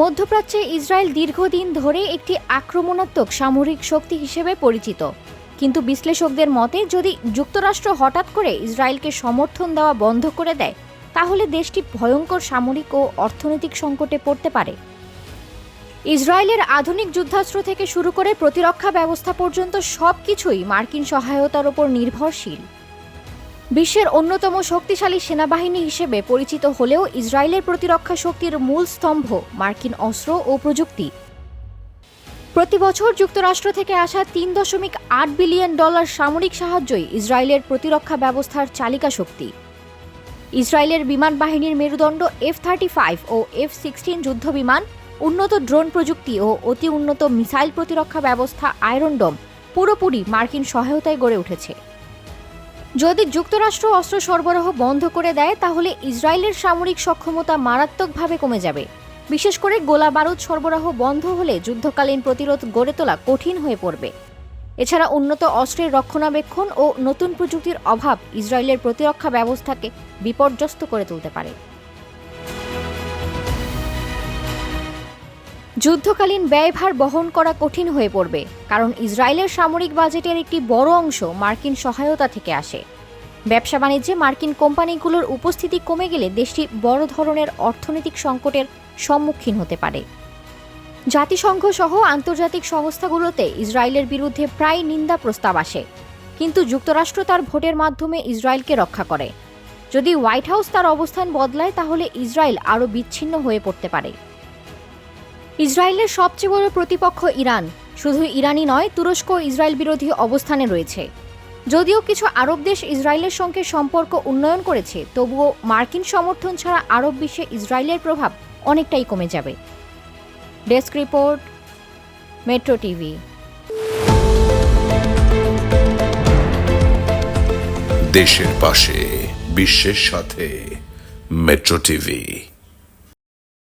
মধ্যপ্রাচ্যে ইসরায়েল দীর্ঘদিন ধরে একটি আক্রমণাত্মক সামরিক শক্তি হিসেবে পরিচিত। কিন্তু বিশ্লেষকদের মতে, যদি যুক্তরাষ্ট্র হঠাৎ করে ইসরায়েলকে সমর্থন দেওয়া বন্ধ করে দেয়, তাহলে দেশটি ভয়ঙ্কর সামরিক ও অর্থনৈতিক সংকটে পড়তে পারে। ইসরায়েলের আধুনিক যুদ্ধাস্ত্র থেকে শুরু করে প্রতিরক্ষা ব্যবস্থা পর্যন্ত সব কিছুই মার্কিন সহায়তার ওপর নির্ভরশীল। বিশ্বের অন্যতম শক্তিশালী সেনাবাহিনী হিসেবে পরিচিত হলেও ইসরায়েলের প্রতিরক্ষা শক্তির মূল স্তম্ভ, মার্কিন অস্ত্র ও প্রযুক্তি। প্রতি বছর যুক্তরাষ্ট্র থেকে আসা তিন দশমিক আট বিলিয়ন ডলার সামরিক সাহায্যই ইসরায়েলের প্রতিরক্ষা ব্যবস্থার চালিকা শক্তি। ইসরায়েলের বিমান বাহিনীর মেরুদণ্ড এফ থার্টি ফাইভ ও এফ সিক্সটিন যুদ্ধবিমান, উন্নত ড্রোন প্রযুক্তি ও অতি উন্নত মিসাইল প্রতিরক্ষা ব্যবস্থা আয়রন ডোম পুরোপুরি মার্কিন সহায়তায় গড়ে উঠেছে। যদি যুক্তরাষ্ট্র অস্ত্র সরবরাহ বন্ধ করে দেয়, তাহলে ইসরায়েলের সামরিক সক্ষমতা মারাত্মকভাবে কমে যাবে। বিশেষ করে গোলা বারুদ সরবরাহ বন্ধ হলে যুদ্ধকালীন প্রতিরোধ গড়ে তোলা কঠিন হয়ে পড়বে। এছাড়া উন্নত অস্ত্রের রক্ষণাবেক্ষণ ও নতুন প্রযুক্তির অভাব ইসরায়েলের প্রতিরক্ষা ব্যবস্থাকে বিপর্যস্ত করে তুলতে পারে। যুদ্ধকালীন ব্যয়ভার বহন করা কঠিন হয়ে পড়বে, কারণ ইসরায়েলের সামরিক বাজেটের একটি বড় অংশ মার্কিন সহায়তা থেকে আসে। ব্যবসা বাণিজ্যে মার্কিন কোম্পানিগুলোর উপস্থিতি কমে গেলে দেশটি বড় ধরনের অর্থনৈতিক সংকটের সম্মুখীন হতে পারে। জাতিসংঘ সহ আন্তর্জাতিক সংস্থাগুলোতে ইসরায়েলের বিরুদ্ধে প্রায় নিন্দা প্রস্তাব আসে, কিন্তু যুক্তরাষ্ট্র তার ভোটের মাধ্যমে ইসরায়েলকে রক্ষা করে। যদি হোয়াইট হাউস তার অবস্থান বদলায়, তাহলে ইসরায়েল আরও বিচ্ছিন্ন হয়ে পড়তে পারে। ইসরায়েলের সবচেয়ে বড় প্রতিপক্ষ ইরান। শুধু ইরানই নয়, তুরস্ক ইসরায়েল বিরোধী অবস্থানে রয়েছে। যদিও কিছু আরব দেশ ইসরায়েলের সঙ্গে সম্পর্ক উন্নয়ন করেছে, তবুও মার্কিন সমর্থন ছাড়া আরব বিশ্বে ইসরায়েলের প্রভাব অনেকটাই কমে যাবে। Desk report, metro TV. দেশের পাশে, বিশ্বের সাথে, মেট্রো টিভি।